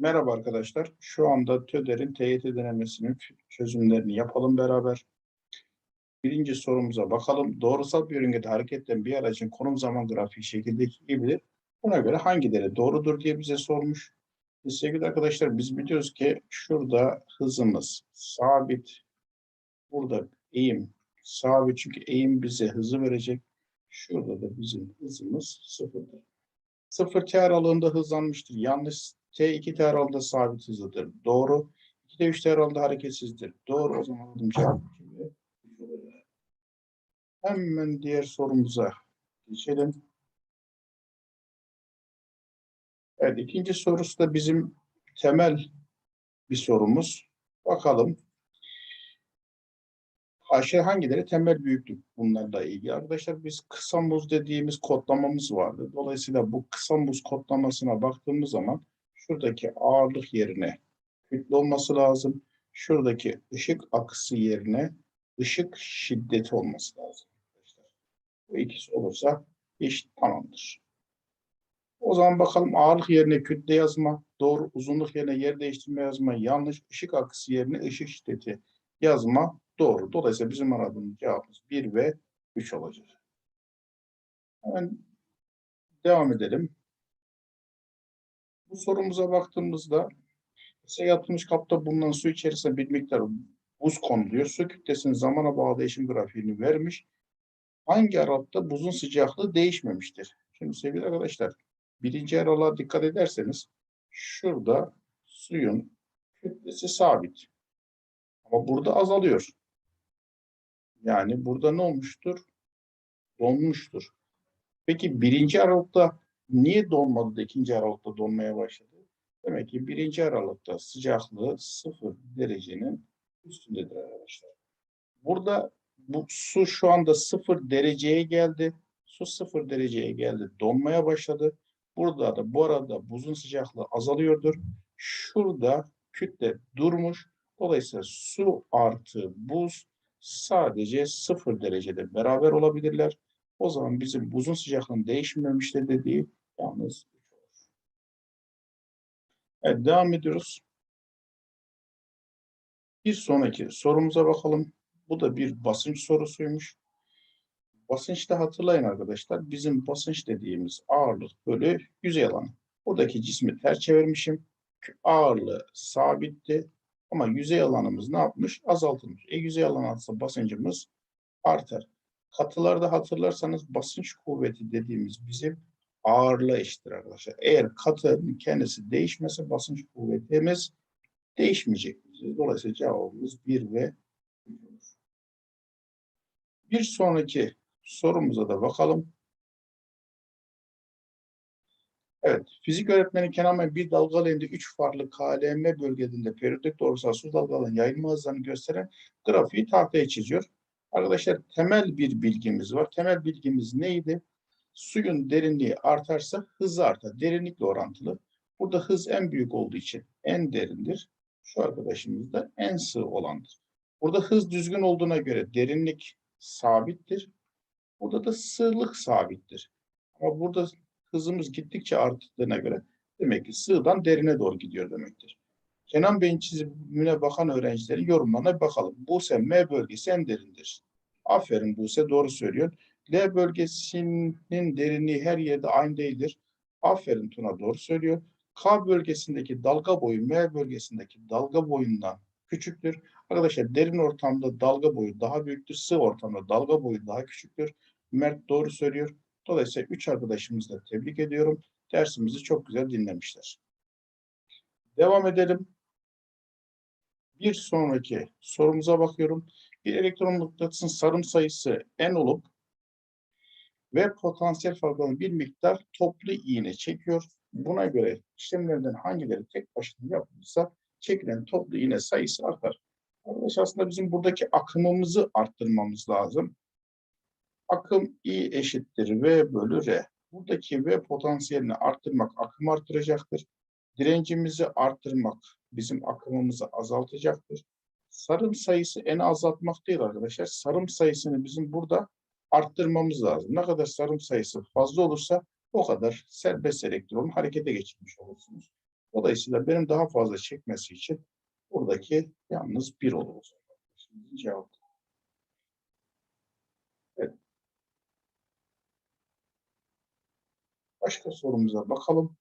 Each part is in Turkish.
Merhaba arkadaşlar. Şu anda TÖDER'in TYT denemesinin çözümlerini yapalım beraber. Birinci sorumuza bakalım. Doğrusal bir yörüngede hareket eden bir aracın konum zaman grafiği şekildeki gibidir. Buna göre hangileri doğrudur diye bize sormuş. Biz sevgili arkadaşlar biz biliyoruz ki şurada hızımız sabit. Burada eğim sabit çünkü eğim bize hızı verecek. Şurada da bizim hızımız sıfırdır. Sıfır t aralığında hızlanmıştır. Yanlış T2 t aralığında sabit hızlıdır. Doğru. 2'de 3 t aralığında hareketsizdir. Doğru. O zaman aldım cevap. Hemen diğer sorumuza geçelim. Evet, ikinci sorusu da bizim temel bir sorumuz. Bakalım. Aşağı hangileri temel büyüklük bunlarla ilgili? Arkadaşlar biz kısa muz dediğimiz kodlamamız vardı. Dolayısıyla bu kısa muz kodlamasına baktığımız zaman şuradaki ağırlık yerine kütle olması lazım. Şuradaki ışık akısı yerine ışık şiddeti olması lazım. Bu ikisi olursa iş tamamdır. O zaman bakalım ağırlık yerine kütle yazma, doğru uzunluk yerine yer değiştirme yazma, yanlış ışık akısı yerine ışık şiddeti yazma doğru. Dolayısıyla bizim aradığımız cevabımız 1 ve 3 olacak. Hemen devam edelim. Bu sorumuza baktığımızda ise yatılmış kapta bulunan su içerisinde bir miktar buz konuluyor. Su kütlesinin zamana bağlı değişim grafiğini vermiş. Hangi aralıkta buzun sıcaklığı değişmemiştir? Şimdi sevgili arkadaşlar birinci aralığa dikkat ederseniz şurada suyun kütlesi sabit. Ama burada azalıyor. Yani burada ne olmuştur? Donmuştur. Peki birinci aralıkta niye donmadı da ikinci aralıkta donmaya başladı? Demek ki birinci aralıkta sıcaklığı sıfır derecenin üstündedir arkadaşlar. Burada bu su şu anda sıfır dereceye geldi. Su sıfır dereceye geldi. Donmaya başladı. Burada da bu arada buzun sıcaklığı azalıyordur. Şurada kütle durmuş. Dolayısıyla su artı buz sadece sıfır derecede beraber olabilirler. O zaman bizim buzun sıcaklığının değişmemiştir dediği yalnız üç olur. Evet devam ediyoruz. Bir sonraki sorumuza bakalım. Bu da bir basınç sorusuymuş. Basınçta hatırlayın arkadaşlar. Bizim basınç dediğimiz ağırlık bölü yüzey alanı. Buradaki cismi ters çevirmişim. Ağırlığı sabitti. Ama yüzey alanımız ne yapmış? Azaltılmış. E yüzey alanı artsa basıncımız artar. Katılarda hatırlarsanız basınç kuvveti dediğimiz bizim ağırlığa eşittir arkadaşlar. Eğer katının kendisi değişmese basınç kuvvetimiz değişmeyecek. Dolayısıyla cevabımız 1 ve 3 olur. Bir sonraki sorumuza da bakalım. Evet, fizik öğretmeni Kenan Bey bir dalgalı elinde 3 farklı KLM bölgelerinde periyodik doğrusal su dalgalarının yayılma hızlarını gösteren grafiği tahtaya çiziyor. Arkadaşlar temel bir bilgimiz var. Temel bilgimiz neydi? Suyun derinliği artarsa hızı artar. Derinlikle orantılı. Burada hız en büyük olduğu için en derindir. Şu arkadaşımız da en sığ olandır. Burada hız düzgün olduğuna göre derinlik sabittir. Burada da sığlık sabittir. Ama burada hızımız gittikçe arttığına göre demek ki sığdan derine doğru gidiyor demektir. Kenan Bey'in çizimine bakan öğrencilerin yorumlarına bakalım. Buse M bölgesi en derindir. Aferin Buse doğru söylüyor. L bölgesinin derinliği her yerde aynı değildir. Aferin Tuna doğru söylüyor. K bölgesindeki dalga boyu M bölgesindeki dalga boyundan küçüktür. Arkadaşlar derin ortamda dalga boyu daha büyüktür. Sığ ortamda dalga boyu daha küçüktür. Mert doğru söylüyor. Dolayısıyla üç arkadaşımızı da tebrik ediyorum. Dersimizi çok güzel dinlemişler. Devam edelim. Bir sonraki sorumuza bakıyorum. Bir elektron mıknatısın sarım sayısı n olup ve potansiyel farkının bir miktar toplu iğne çekiyor. Buna göre işlemlerden hangileri tek başına yapılırsa çekilen toplu iğne sayısı artar. Arkadaşlar aslında bizim buradaki akımımızı arttırmamız lazım. Akım I eşittir V bölü R. Buradaki V potansiyelini arttırmak akım arttıracaktır. Direncimizi arttırmak bizim akımımızı azaltacaktır. Sarım sayısı en azaltmak değil arkadaşlar. Sarım sayısını bizim burada arttırmamız lazım. Ne kadar sarım sayısı fazla olursa o kadar serbest elektron harekete geçirmiş olursunuz. Dolayısıyla benim daha fazla çekmesi için buradaki yalnız 1 olur. Şimdi cevap. Evet. Başka sorumuza bakalım.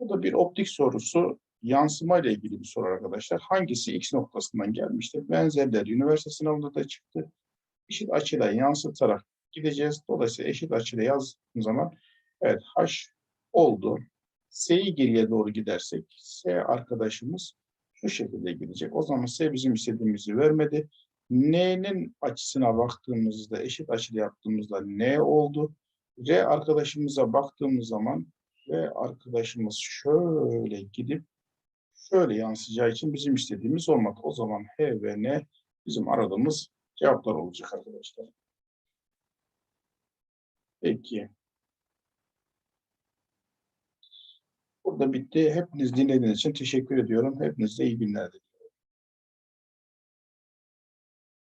Bu da bir optik sorusu. Yansıma ile ilgili bir soru arkadaşlar. Hangisi x noktasından gelmiştir? Benzerleri üniversite sınavında da çıktı. Eşit açıyla yansıtarak gideceğiz. Dolayısıyla eşit açıyla yazdığım zaman evet h oldu. S'yi geriye doğru gidersek S arkadaşımız şu şekilde gidecek. O zaman S bizim istediğimizi vermedi. N'nin açısına baktığımızda eşit açıyla yaptığımızda N oldu. R arkadaşımıza baktığımız zaman R arkadaşımız şöyle gidip şöyle yansıyacağı için bizim istediğimiz olmadı. O zaman H ve N bizim aradığımız cevaplar olacak arkadaşlar. Peki. Burada bitti. Hepiniz dinlediğiniz için teşekkür ediyorum. Hepinize iyi günler diliyorum.